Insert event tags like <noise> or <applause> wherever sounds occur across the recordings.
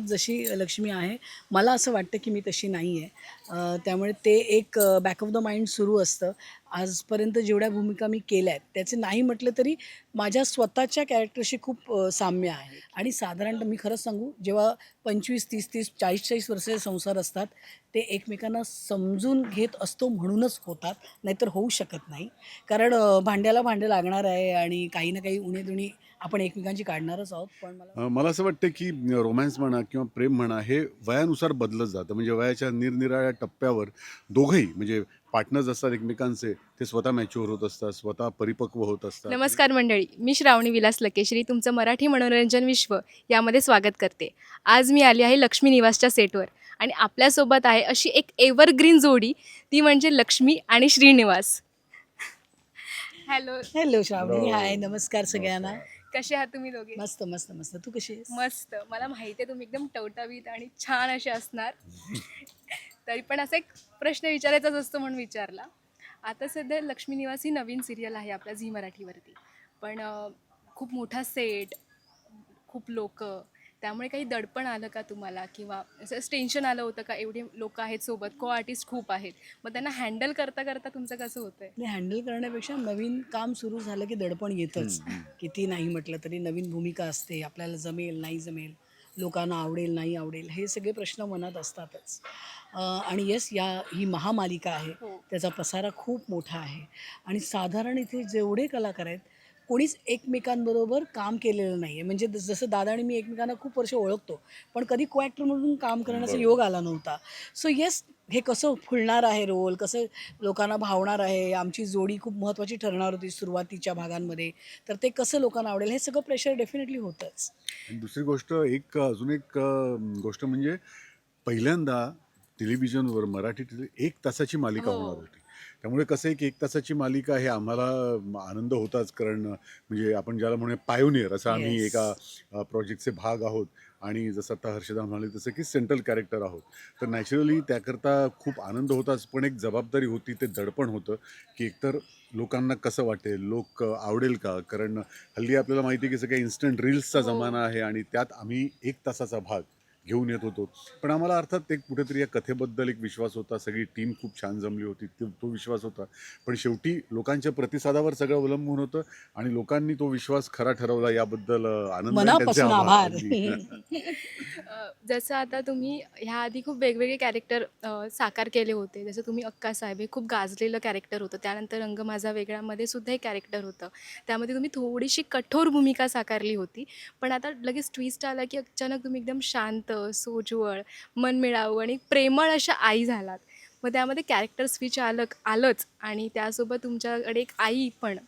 जशी लक्ष्मी आहे मला असं वाटतं की मी तशी नाही आहे त्यामुळे ते एक बॅक ऑफ द माइंड सुरू असतं. आजपर्यंत जेवढ्या भूमिका मी केल्या आहेत त्याचे नाही म्हटलं तरी माझ्या स्वतःच्या कॅरेक्टरशी खूप साम्य आहे. आणि साधारणतः मी खरंच सांगू जेव्हा पंचवीस तीस तीस चाळीस चाळीस वर्षाचे संसार असतात ते एकमेकांना समजून घेत असतो म्हणूनच होतात नाहीतर होऊ शकत नाही. कारण भांड्याला भांडं लागणार आहे आणि काही ना काही उणेदुणी आपण एकमेकांची काढणारच आहोत पण मला अ, मला असं वाटतं की रोमॅन्स म्हणा किंवा प्रेम म्हणा हे वयानुसार बदलत जातं. म्हणजे वयाच्या निरनिराळ्या टप्प्यावर दोघंही म्हणजे पार्टनर्स असतात एकमेकांचे ते स्वतः मॅच्युअर होत असतात स्वतः परिपक्व होत असतात. नमस्कार मंडळी मी श्रावणी विलास लकेश्री तुमचं मराठी मनोरंजन विश्व यामध्ये स्वागत करते. आज मी आली आहे लक्ष्मी निवासच्या सेटवर आणि आपल्यासोबत आहे अशी एक एव्हरग्रीन जोडी ती म्हणजे लक्ष्मी आणि Shrinivas. Hello hello Shravani. Hi नमस्कार सगळ्यांना. कसे आहात तुम्ही दोघे? मस्त मस्त मस्त. तू कशी आहेस? मस्त. मला माहिती आहे तुम्ही एकदम टवटावीत आणि छान असे असणार. तरी पण असा एक प्रश्न विचारायचाच असतो म्हणून विचारला. आता सध्या लक्ष्मी निवास ही नवीन सिरियल आहे आपल्या झी मराठीवरती. पण अं, खूप मोठा सेट खूप लोक त्यामुळे काही दडपण आलं का तुम्हाला? किंवा असं टेन्शन आलं होतं का? एवढे लोक आहेत सोबत को आर्टिस्ट खूप आहेत. मग त्यांना हँडल करता करता तुमचं कसं होतंय? नाही हँडल करण्यापेक्षा नवीन काम सुरू झालं की दडपण येतच. किती नाही म्हटलं तरी नवीन भूमिका असते. आपल्याला जमेल नाही जमेल लोकांना आवडेल नाही आवडेल हे सगळे प्रश्न मनात असतातच. आणि येस या ही महामालिका आहे. हो. त्याचा पसारा खूप मोठा आहे. आणि साधारण इथे जेवढे कलाकार आहेत कोणीच एकमेकांबरोबर काम केलेलं नाही आहे म्हणजे जस- जसं दादा आणि मी एकमेकांना खूप वर्ष ओळखतो पण कधी को ॲक्टर म्हणून काम करण्याचा. योग आला नव्हता सो येस हे कसं फुलणार आहे रोल कसं लोकांना भावणार आहे आमची जोडी खूप महत्त्वाची ठरणार होती सुरुवातीच्या भागांमध्ये तर ते कसं लोकांना आवडेल हे सगळं प्रेशर डेफिनेटली होतंच आणि दुसरी गोष्ट एक अजून एक गोष्ट म्हणजे पहिल्यांदा टेलिव्हिजनवर मराठी टेलि एक तासाची मालिका हो. होणार होती त्यामुळे कसं आहे की एक तासाची मालिका हे आम्हाला आनंद होताच कारण म्हणजे आपण ज्याला म्हणूया पायोनियर असं आम्ही. एका प्रोजेक्टचे भाग आहोत आणि जसं आता हर्षदा म्हणाले तसं की सेंट्रल कॅरेक्टर आहोत तर नॅचरली त्याकरता खूप आनंद होताच पण एक जबाबदारी होती ते दडपण होतं की एकतर लोकांना कसं वाटेल लोक आवडेल का कारण हल्ली आपल्याला माहिती आहे की सगळ्या इन्स्टंट रील्सचा. जमाना आहे आणि त्यात आम्ही एक तासाचा भाग घेऊन येत होतो. पण आम्हाला अर्थात एक कुठेतरी या कथेबद्दल एक विश्वास होता. सगळी टीम खूप छान जमली होती. तो तो विश्वास होता. पण शेवटी लोकांच्या प्रतिसादावर सगळं अवलंबून होतं आणि लोकांनी तो विश्वास खरा ठरवला याबद्दल आनंद <laughs> जसं आता तुम्ही ह्या आधी खूप वेगवेगळे कॅरेक्टर साकार केले होते. जसं तुम्ही अक्का साहेब हे खूप गाजलेलं कॅरेक्टर होतं. त्यानंतर रंग माझा वेगळामध्ये सुद्धा एक कॅरेक्टर होतं. त्यामध्ये तुम्ही थोडीशी कठोर भूमिका साकारली होती. पण आता लगेच ट्विस्ट आला की अचानक तुम्ही एकदम शांत सोज्वळ मनमिळावू आणि प्रेमळ अशा आई झालात. मग त्यामध्ये कॅरेक्टर स्विच आलं आलंच आणि त्यासोबत तुमच्याकडे एक आई पण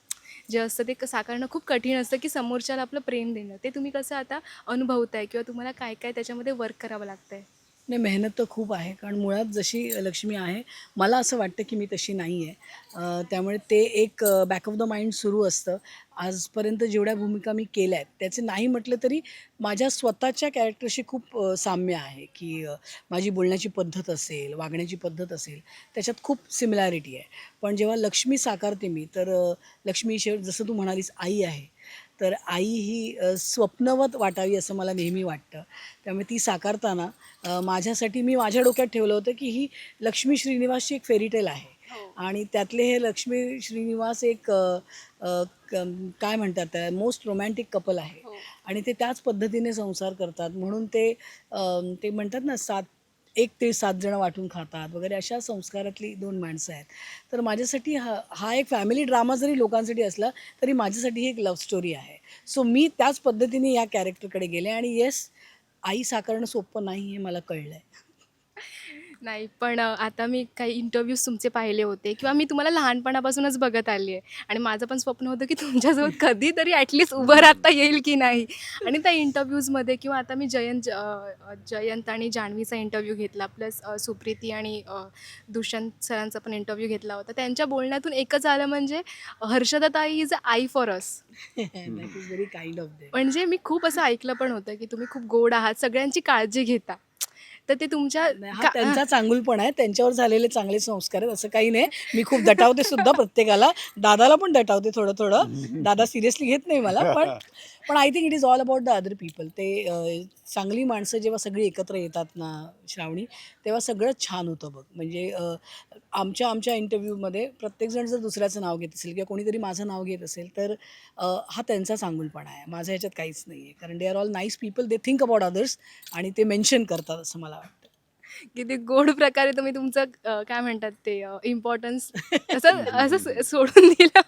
जे असतं ते क- साकारणं खूप कठीण असतं की समोरच्याला आपलं प्रेम देणं. ते तुम्ही कसं आता अनुभवताय किंवा तुम्हाला काय काय त्याच्यामध्ये वर्क करावं लागतंय? नाही मेहनत तर खूप आहे कारण मुळात जशी लक्ष्मी आहे मला असं वाटतं की मी तशी नाही आहे. त्यामुळे ते एक बॅक ऑफ द माइंड सुरू असतं. आजपर्यंत जेवढ्या भूमिका मी केल्या आहेत त्याचे नाही म्हटलं तरी माझ्या स्वतःच्या कॅरेक्टरशी खूप साम्य आहे की माझी बोलण्याची पद्धत असेल वागण्याची पद्धत असेल त्याच्यात खूप सिमिलॅरिटी आहे. पण जेव्हा लक्ष्मी साकारते मी तर लक्ष्मी शेव जसं तू म्हणालीस आई आहे. तर आई ही स्वप्नवत वाटावी असं मला नेहमी वाटतं. त्यामुळे ती साकारताना माझ्यासाठी मी माझ्या डोक्यात ठेवलं होतं की ही लक्ष्मी श्रीनिवासची एक फेरीटेल आहे. आणि त्यातले हे लक्ष्मी श्रीनिवास एक काय म्हणतात मोस्ट रोमॅन्टिक कपल आहे. हो. आणि ते त्याच पद्धतीने संसार करतात. म्हणून ते ते म्हणतात ना सात एक ते सात जण वाटून खातात वगैरे अशा संस्कारातली दोन माणसं आहेत. तर माझ्यासाठी हा हा एक फॅमिली ड्रामा जरी लोकांसाठी असला तरी माझ्यासाठी ही एक लव्ह स्टोरी आहे. सो मी त्याच पद्धतीने या कॅरेक्टरकडे गेले आणि येस आई साकारणं सोपं नाही हे मला कळलं आहे नाही पण अ, आता मी काही इंटरव्ह्यूज तुमचे पाहिले होते किंवा मी तुम्हाला लहानपणापासूनच बघत आली आहे. आणि माझं पण स्वप्न होतं की तुमच्यासोबत <laughs> कधीतरी ॲटलिस्ट उभं राहता येईल की नाही. आणि त्या इंटरव्ह्यूजमध्ये किंवा आता मी जयंत अ, जयंत आणि जान्हवीचा इंटरव्ह्यू घेतला प्लस सुप्रीती आणि अ, दुष्यंत सरांचा पण इंटरव्ह्यू घेतला होता. त्यांच्या बोलण्यातून एकच आलं म्हणजे हर्षदाताई is a I for us that is very kind of म्हणजे मी खूप असं ऐकलं पण होतं की तुम्ही खूप गोड आहात सगळ्यांची काळजी घेता. तर ते तुमच्या हा का- त्यांचा चांगुलपण आहे. त्यांच्यावर झालेले चांगले संस्कार आहेत असं काही नाही. मी खूप दटावते सुद्धा प्रत्येकाला. दादाला पण दटावते थोडं थोडं <laughs> दादा सिरियसली घेत नाही मला पण पण I think it is all about the other people ते चांगली माणसं जेव्हा सगळी एकत्र येतात ना श्रावणी तेव्हा सगळंच छान होतं बघ. म्हणजे आमच्या आमच्या इंटरव्ह्यूमध्ये प्रत्येकजण जर दुसऱ्याचं नाव घेत असेल किंवा कोणीतरी माझं नाव घेत असेल तर हा त्यांचा चांगुलपणा आहे. माझ्या ह्याच्यात काहीच नाही आहे. कारण they are all nice people they think about others आणि ते मेन्शन करतात असं मला वाटतं. किती गोड प्रकारे तुम्ही तुमचं काय म्हणतात ते इम्पॉर्टन्स असं असं सोडून दिलं.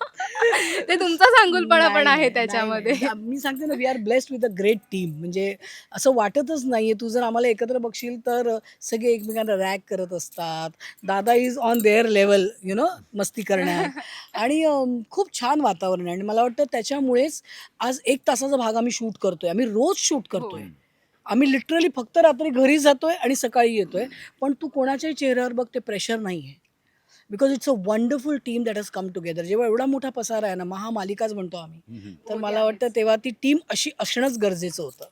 <laughs> ते तुमचा सांगुलपणा पण आहे त्याच्यामध्ये. मी सांगते ना we are blessed with a great team म्हणजे असं वाटतच नाहीये. तू जर आम्हाला एकत्र बघशील तर सगळे एकमेकांना रॅक करत असतात. दादा is on their level you know मस्ती करण्यात. <laughs> आणि खूप छान वातावरण आहे. आणि मला वाटतं त्याच्यामुळेच आज एक तासाचा भाग आम्ही शूट करतोय. आम्ही रोज शूट करतोय. आम्ही लिटरली फक्त रात्री घरी जातोय आणि सकाळी येतोय. पण तू कोणाच्याही चेहऱ्यावर बघ ते प्रेशर नाही आहे because it's a wonderful team that has come together जेव्हा एवढा मोठा पसारा आहे ना महामालिकाच म्हणतो आम्ही. तर हो, मला वाटतं तेव्हा ती टीम अशी असणंच गरजेचं होतं.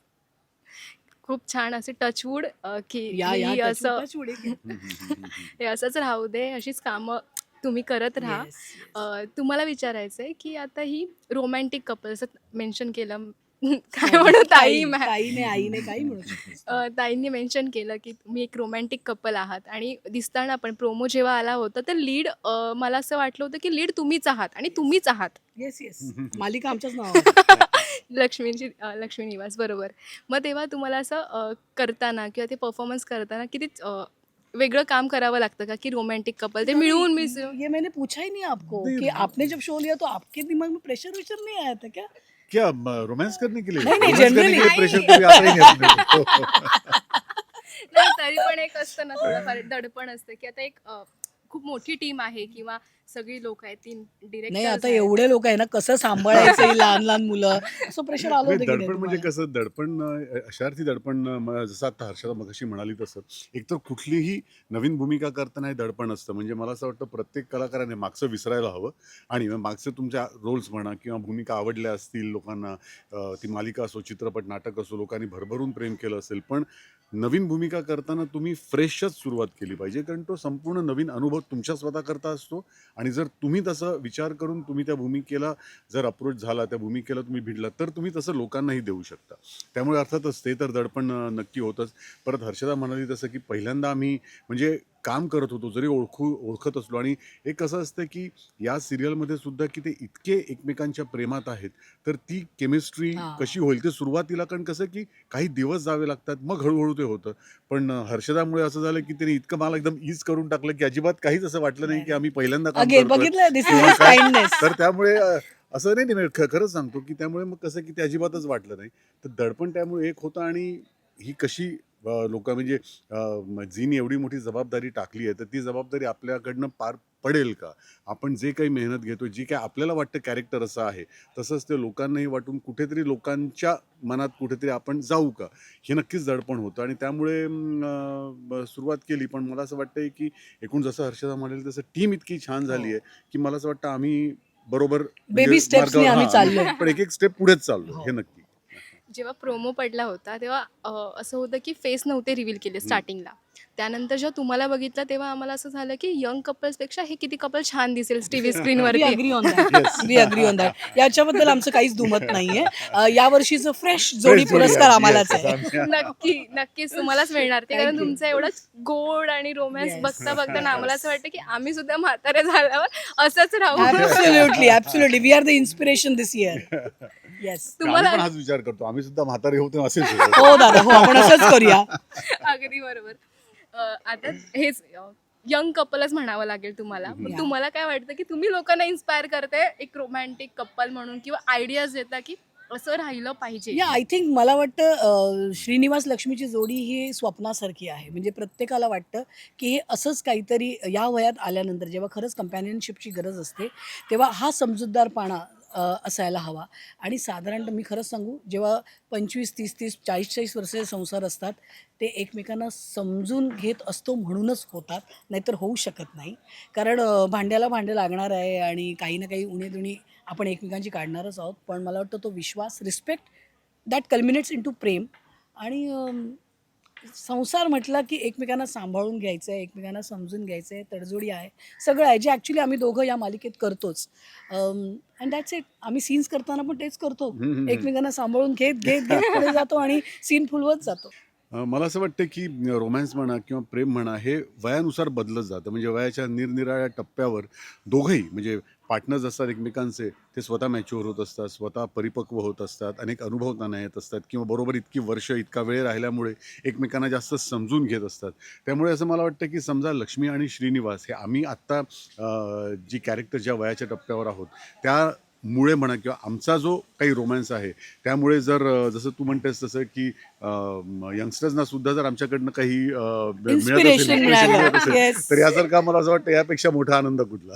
खूप छान असे टचवूड की या या ही touch असं <laughs> हे असंच राहू दे अशीच कामं तुम्ही करत राहा. Yes, yes. अ, तुम्हाला विचारायचं आहे की आता ही रोमॅन्टिक कपल असं मेन्शन केलं <laughs> काय Sorry, म्हणू ताई ताई- मॅ- ताईने आईने काही म्हणू. अ, ताईंनी मेन्शन केलं की तुम्ही एक रोमॅन्टिक कपल आहात आणि दिसताना पण प्रोमो जेव्हा आला होता तर लीड मला असं वाटलं होतं की लीड तुम्हीच आहात आणि तुम्हीच आहात. येस येस <laughs> <laughs> मालिका आमच्याच नावावर. लक्ष्मींची अ, लक्ष्मी निवास बरोबर. मग तेव्हा तुम्हाला असं अ, करताना किंवा ते परफॉर्मन्स करताना किती अ, वेगळं काम करावं लागतं का? की रोमॅन्टिक कपल ते मिळून मिसळून? ये मैंने पूछा ही नहीं आपको कि आपने जब शो लिया तो आपके दिमाग में प्रेशर वेशर नहीं आया था क्या? क्या रोमांस करने के लिए नहीं, नहीं, रोमांस करने के लिए generally. प्रेशर कभी आता ही नहीं अपने को. नाही तरी पण एक असतं ना थोडंफार दडपण असतं की आता एक अ, खूप मोठी टीम आहे किंवा सगळी लोक आहेत तीन नाही डिरेक्टर आता एवढे लोक आहे ना कसं सांभाळायचं ही लहान लहान मुलं? <laughs> असं प्रेशर आलं नाही, होतं की नाही दडपण म्हणजे तुम्हाला? कसं दडपण अं, अशार्थी दडपण अं, म- जसं आता हर्षदा मगाशी म्हणाली तसं. एकतर कुठलीही नवीन भूमिका करताना हे दडपण असतं. म्हणजे मला असं वाटतं प्रत्येक कलाकाराने मागचं विसरायला हवं. आणि मग मागचं तुमच्या रोल्स म्हणा किंवा भूमिका आवडल्या असतील लोकांना अं, ती मालिका असो चित्रपट नाटक असो लोकांनी भरभरून प्रेम केलं असेल. पण नवीन भूमिका करताना तुम्ही फ्रेशच सुरुवात केली पाहिजे. कारण तो संपूर्ण नवीन अनुभव तुमच्या स्वतः करता असतो. आणि जर तुम्ही तसं विचार करून तुम्ही त्या भूमिकेला जर अप्रोच झाला त्या भूमिकेला तुम्ही भिडला तर तुम्ही तसं लोकांनाही देऊ शकता. त्यामुळे अर्थातच ते तर दडपण नक्की होतंच. परत हर्षदा म्हणाली तसं की पहिल्यांदा आम्ही म्हणजे काम करत होतो जरी ओळखू ओळखत असलो. आणि एक कसं असतं की या सिरियलमध्ये सुद्धा की ते इतके एकमेकांच्या प्रेमात आहेत तर ती केमिस्ट्री. कशी होईल? ते सुरुवातीला कारण कसं की काही दिवस जावे लागतात मग हळूहळू ते होतं. पण हर्षदामुळे असं झालं की त्याने इतकं मला एकदम ईज करून टाकलं की अजिबात काहीच असं वाटलं नाही की आम्ही पहिल्यांदा काम इज तर त्यामुळे असं नाही नाही खरंच सांगतो की त्यामुळे मग कसं की ते अजिबातच वाटलं नाही. तर दडपण त्यामुळे एक होतं आणि ही कशी लोक म्हणजे जीने एवढी मोठी जबाबदारी टाकली आहे तर ती जबाबदारी आपल्याकडनं पार पडेल का? आपण जे काही मेहनत घेतो जी काही आपल्याला वाटतं कॅरेक्टर असं आहे तसंच ते लोकांनाही वाटून कुठेतरी लोकांच्या मनात कुठेतरी आपण जाऊ का? हे नक्कीच दडपण होतं आणि त्यामुळे सुरुवात केली. पण मला असं वाटतंय की एकूण जसं हर्षदा म्हणाली तसं टीम इतकी छान झाली आहे की मला असं वाटतं आम्ही बरोबर म्हणजे हां. पण एक एक स्टेप पुढेच चाललो. हो. हे नक्की. जेव्हा प्रोमो पडला होता तेव्हा अ, असं होतं की फेस नव्हते रिव्हील केले स्टार्टिंगला त्यानंतर जेव्हा तुम्हाला बघितलं तेव्हा आम्हाला असं झालं की यंग कपल्सपेक्षा हे किती कपल छान दिसेल TV we स्क्रीनवरती agree on that Yes. We agree on that याच्याबद्दल आमचं काहीच दुमत नाहीये. अं, यावर्षीचं फ्रेश जोडी पुरस्कार. आम्हालाच आहे. <laughs> नक्की नक्कीच तुम्हालाच मिळणार. ते कारण Thank you. तुमचं एवढं गोड आणि रोमॅन्स Yes. बघता बघता ना आम्हाला असं वाटतं की आम्ही सुद्धा म्हातारे झाल्यावर असंच राहू. Absolutely absolutely we are the inspiration this year yes तुम्हाला- आम्ही पण हाच विचार करतो. आम्ही सुद्धा म्हातारे होतो असेच होतो. हो दादा हो आपण असंच करूया. <laughs> अगदी बरोबर. अ, आता हेच यंग कपलच म्हणावं लागेल तुम्हाला. पण Yeah. तुम्हाला काय वाटतं की तुम्ही लोकांना इन्स्पायर करते एक रोमॅन्टिक कपल म्हणून किंवा आयडियाज देता की असं राहिलं पाहिजे? या आय थिंक मला वाटतं अं, श्रीनिवास लक्ष्मीची जोडी ही स्वप्नासारखी आहे. म्हणजे प्रत्येकाला वाटतं की हे असंच काहीतरी या वयात आल्यानंतर जेव्हा खरंच कंपॅनियनशिपची गरज असते तेव्हा हा समजूतदारपणा असायला हवा. आणि साधारणतः मी खरंच सांगू जेव्हा पंचवीस तीस तीस चाळीस चाळीस वर्षाचे संसार असतात ते एकमेकांना समजून घेत असतो म्हणूनच होतात नाहीतर होऊ शकत नाही. कारण भांड्याला भांडे लागणार आहे आणि काही ना काही उणेदुणी आपण एकमेकांची काढणारच आहोत पण मला वाटतं तो विश्वास respect that culminates into प्रेम. आणि संसार म्हटलं की एकमेकांना सांभाळून घ्यायचं आहे एकमेकांना समजून घ्यायचं आहे तडजोडी आहे. सगळं आहे जे ॲक्च्युली आम्ही दोघं या मालिकेत करतोच. अँड दॅट्स इट आम्ही सीन्स करताना पण तेच करतो. एकमेकांना सांभाळून घेत घेत घेत पुढे जातो आणि सीन फुलवत जातो. मला असं वाटतं की रोमॅन्स म्हणा किंवा प्रेम म्हणा हे वयानुसार बदलत जातं. म्हणजे वयाच्या निरनिराळ्या टप्प्यावर दोघंही म्हणजे पार्टनर्स असतात एकमेकांचे ते स्वतः मॅच्युअर होत असतात स्वतः परिपक्व होत असतात अनेक अनुभव त्यांना येत असतात किंवा बरोबर इतकी वर्ष इतका वेळ राहिल्यामुळे एकमेकांना जास्त समजून घेत असतात. त्यामुळे असं मला वाटतं की समजा लक्ष्मी आणि श्रीनिवास हे आम्ही आत्ता जी कॅरेक्टर ज्या वयाच्या टप्प्यावर आहोत त्या मुळे म्हणा किंवा आमचा जो काही रोमॅन्स आहे त्यामुळे जर जसं तू म्हणतेस तसं की यंगस्टर्सना सुद्धा जर आमच्याकडनं काही मिळत असेल, तर यासारखा मला असं वाटतं यापेक्षा मोठा आनंद कुठला?